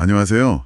안녕하세요.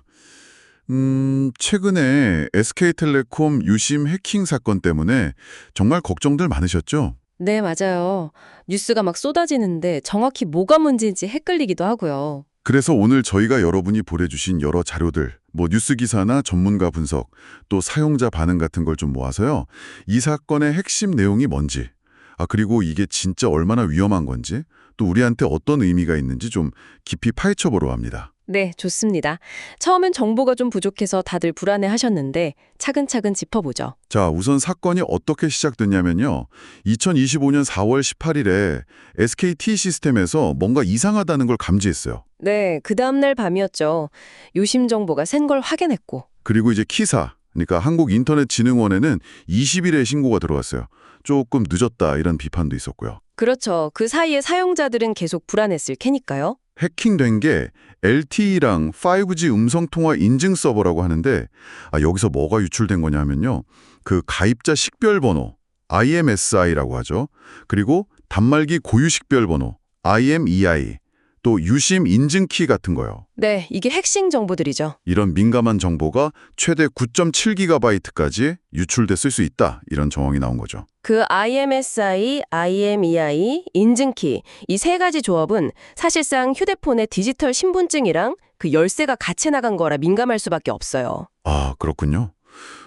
음, 최근에 SK텔레콤 유심 해킹 사건 때문에 정말 걱정들 많으셨죠? 네, 맞아요. 뉴스가 막 쏟아지는데 정확히 뭐가 문제인지 헷갈리기도 하고요. 그래서 오늘 저희가 여러분이 보내주신 여러 자료들, 뭐 뉴스 기사나 전문가 분석, 또 사용자 반응 같은 걸 좀 모아서요. 이 사건의 핵심 내용이 뭔지, 아, 그리고 이게 진짜 얼마나 위험한 건지, 또 우리한테 어떤 의미가 있는지 좀 깊이 파헤쳐 보러 합니다. 네, 좋습니다. 처음엔 정보가 좀 부족해서 다들 불안해 하셨는데 차근차근 짚어보죠. 자, 우선 사건이 어떻게 시작됐냐면요. 2025년 4월 18일에 SKT 시스템에서 뭔가 이상하다는 걸 감지했어요. 네, 그 다음날 밤이었죠. 요심 정보가 센 걸 확인했고. 그리고 이제 키사, 그러니까 한국인터넷진흥원에는 20일에 신고가 들어왔어요. 조금 늦었다 이런 비판도 있었고요. 그렇죠. 그 사이에 사용자들은 계속 불안했을 테니까요. 해킹된 게 LTE랑 5G 음성통화 인증 서버라고 하는데 아, 여기서 뭐가 유출된 거냐면요. 그 가입자 식별번호 IMSI라고 하죠. 그리고 단말기 고유 식별번호 IMEI 또 유심 인증키 같은 거요. 네, 이게 핵심 정보들이죠. 이런 민감한 정보가 최대 9.7GB까지 유출됐을 수 있다. 이런 정황이 나온 거죠. 그 IMSI, IMEI, 인증키 이 세 가지 조합은 사실상 휴대폰의 디지털 신분증이랑 그 열쇠가 같이 나간 거라 민감할 수밖에 없어요. 아, 그렇군요.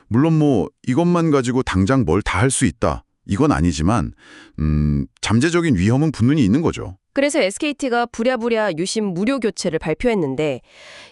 물론 뭐 이것만 가지고 당장 뭘 다 할 수 있다. 이건 아니지만 음, 잠재적인 위험은 분명히 있는 거죠. 그래서 SKT가 부랴부랴 유심 무료 교체를 발표했는데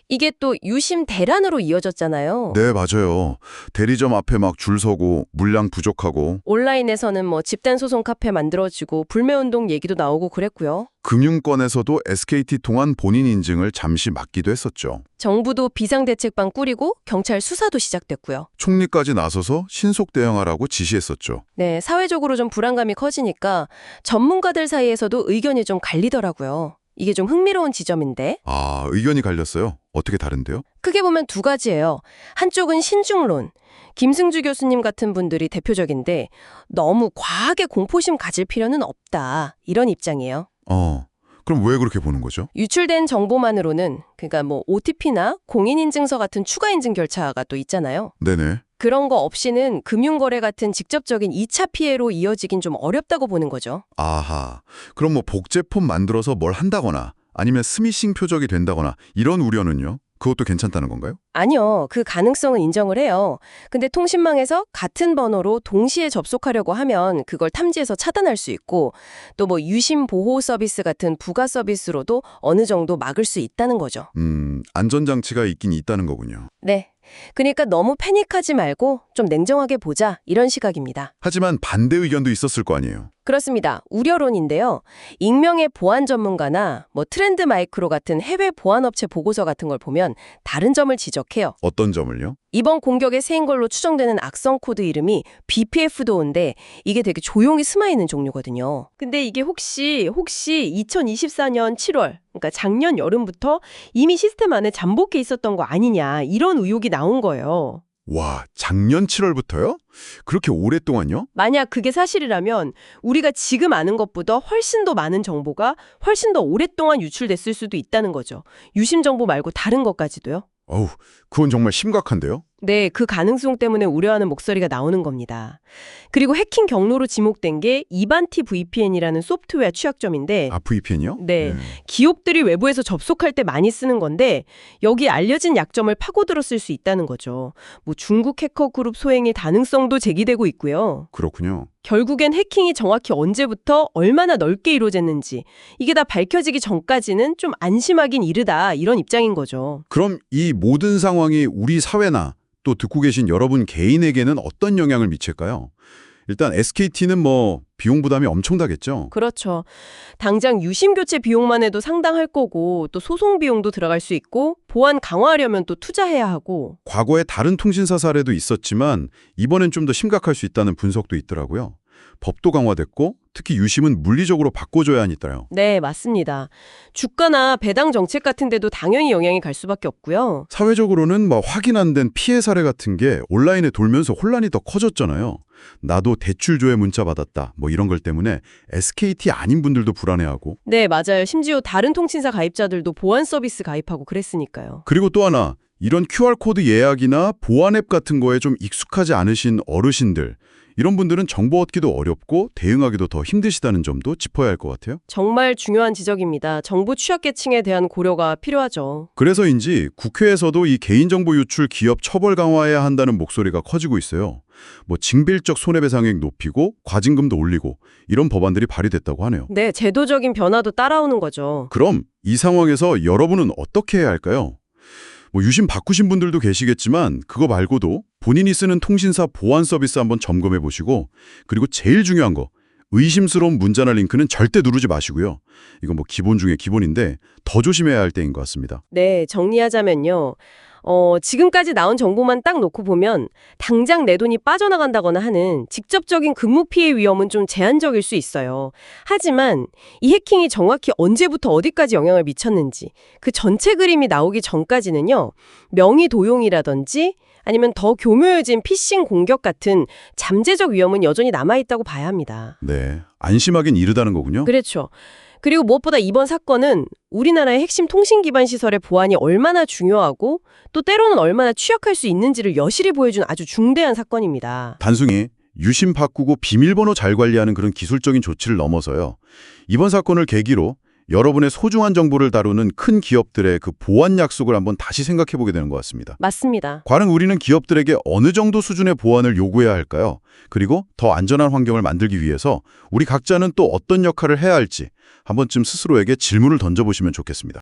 이게 또 유심 대란으로 이어졌잖아요. 네, 맞아요. 대리점 앞에 막 줄 서고 물량 부족하고 온라인에서는 뭐 집단 소송 카페 만들어지고 불매 운동 얘기도 나오고 그랬고요. 금융권에서도 SKT 통한 본인 인증을 잠시 막기도 했었죠. 정부도 비상대책방 꾸리고 경찰 수사도 시작됐고요. 총리까지 나서서 신속 대응하라고 지시했었죠. 네, 사회적으로 좀 불안감이 커지니까 전문가들 사이에서도 의견이 좀 갈리더라고요. 이게 좀 흥미로운 지점인데 아, 의견이 갈렸어요. 어떻게 다른데요? 크게 보면 두 가지예요. 한쪽은 신중론. 김승주 교수님 같은 분들이 대표적인데 너무 과하게 공포심 가질 필요는 없다. 이런 입장이에요. 어, 그럼 왜 그렇게 보는 거죠? 유출된 정보만으로는 그러니까 뭐 OTP나 공인인증서 같은 추가 인증 절차가 또 있잖아요. 네네. 그런 거 없이는 금융거래 같은 직접적인 2차 피해로 이어지긴 좀 어렵다고 보는 거죠. 아하. 그럼 뭐 복제폰 만들어서 뭘 한다거나 아니면 스미싱 표적이 된다거나 이런 우려는요? 그것도 괜찮다는 건가요? 아니요. 그 가능성은 인정을 해요. 근데 통신망에서 같은 번호로 동시에 접속하려고 하면 그걸 탐지해서 차단할 수 있고 또 뭐 유심 보호 서비스 같은 부가 서비스로도 어느 정도 막을 수 있다는 거죠. 음, 안전장치가 있긴 있다는 거군요. 네. 그러니까 너무 패닉하지 말고 좀 냉정하게 보자 이런 시각입니다. 하지만 반대 의견도 있었을 거 아니에요. 그렇습니다. 우려론인데요. 익명의 보안 전문가나 뭐 트렌드 마이크로 같은 해외 보안 업체 보고서 같은 걸 보면 다른 점을 지적해요. 어떤 점을요? 이번 공격에 쓰인 걸로 추정되는 악성 코드 이름이 BPF-도어인데 이게 되게 조용히 숨어 있는 종류거든요. 근데 이게 혹시 혹시 2024년 7월 그러니까 작년 여름부터 이미 시스템 안에 잠복해 있었던 거 아니냐 이런 의혹이 나온 거예요. 와, 작년 7월부터요? 그렇게 오랫동안요? 만약 그게 사실이라면 우리가 지금 아는 것보다 훨씬 더 많은 정보가 훨씬 더 오랫동안 유출됐을 수도 있다는 거죠. 유심 정보 말고 다른 것까지도요. 어우, 그건 정말 심각한데요? 네, 그 가능성 때문에 우려하는 목소리가 나오는 겁니다. 그리고 해킹 경로로 지목된 게 이반티 VPN이라는 소프트웨어 취약점인데 아, VPN이요? 네. 기업들이 외부에서 접속할 때 많이 쓰는 건데 여기 알려진 약점을 파고들었을 수 있다는 거죠. 뭐 중국 해커 그룹 소행의 가능성도 제기되고 있고요. 그렇군요. 결국엔 해킹이 정확히 언제부터 얼마나 넓게 이루어졌는지 이게 다 밝혀지기 전까지는 좀 안심하긴 이르다 이런 입장인 거죠. 그럼 이 모든 상황이 우리 사회나 또 듣고 계신 여러분 개인에게는 어떤 영향을 미칠까요? 일단 SKT는 뭐 비용 부담이 엄청나겠죠. 그렇죠. 당장 유심 교체 비용만 해도 상당할 거고 또 소송 비용도 들어갈 수 있고 보안 강화하려면 또 투자해야 하고 과거에 다른 통신사 사례도 있었지만 이번엔 좀 더 심각할 수 있다는 분석도 있더라고요. 법도 강화됐고 특히 유심은 물리적으로 바꿔줘야 하니까요. 네, 맞습니다. 주가나 배당 정책 같은 데도 당연히 영향이 갈 수밖에 없고요. 사회적으로는 막 확인 안 된 피해 사례 같은 게 온라인에 돌면서 혼란이 더 커졌잖아요. 나도 대출 조회 문자 받았다. 뭐 이런 걸 때문에 SKT 아닌 분들도 불안해하고 네, 맞아요. 심지어 다른 통신사 가입자들도 보안 서비스 가입하고 그랬으니까요. 그리고 또 하나 이런 QR코드 예약이나 보안 앱 같은 거에 좀 익숙하지 않으신 어르신들 이런 분들은 정보 얻기도 어렵고 대응하기도 더 힘드시다는 점도 짚어야 할 것 같아요. 정말 중요한 지적입니다. 정부 취약계층에 대한 고려가 필요하죠. 그래서인지 국회에서도 이 개인정보 유출 기업 처벌 강화해야 한다는 목소리가 커지고 있어요. 뭐 징빌적 손해배상액 높이고 과징금도 올리고 이런 법안들이 발의됐다고 하네요. 네, 제도적인 변화도 따라오는 거죠. 그럼 이 상황에서 여러분은 어떻게 해야 할까요? 뭐 유심 바꾸신 분들도 계시겠지만 그거 말고도 본인이 쓰는 통신사 보안 서비스 한번 점검해 보시고 그리고 제일 중요한 거 의심스러운 문자나 링크는 절대 누르지 마시고요. 이건 뭐 기본 중에 기본인데 더 조심해야 할 때인 것 같습니다. 네, 정리하자면요. 어, 지금까지 나온 정보만 딱 놓고 보면 당장 내 돈이 빠져나간다거나 하는 직접적인 근무 피해 위험은 좀 제한적일 수 있어요. 하지만 이 해킹이 정확히 언제부터 어디까지 영향을 미쳤는지 그 전체 그림이 나오기 전까지는요. 명의 도용이라든지 아니면 더 교묘해진 피싱 공격 같은 잠재적 위험은 여전히 남아있다고 봐야 합니다. 네, 안심하긴 이르다는 거군요. 그렇죠. 그리고 무엇보다 이번 사건은 우리나라의 핵심 통신 기반 시설의 보안이 얼마나 중요하고 또 때로는 얼마나 취약할 수 있는지를 여실히 보여준 아주 중대한 사건입니다. 단순히 유심 바꾸고 비밀번호 잘 관리하는 그런 기술적인 조치를 넘어서요. 이번 사건을 계기로 여러분의 소중한 정보를 다루는 큰 기업들의 그 보안 약속을 한번 다시 생각해 보게 되는 것 같습니다. 맞습니다. 과연 우리는 기업들에게 어느 정도 수준의 보안을 요구해야 할까요? 그리고 더 안전한 환경을 만들기 위해서 우리 각자는 또 어떤 역할을 해야 할지 한 번쯤 스스로에게 질문을 던져보시면 좋겠습니다.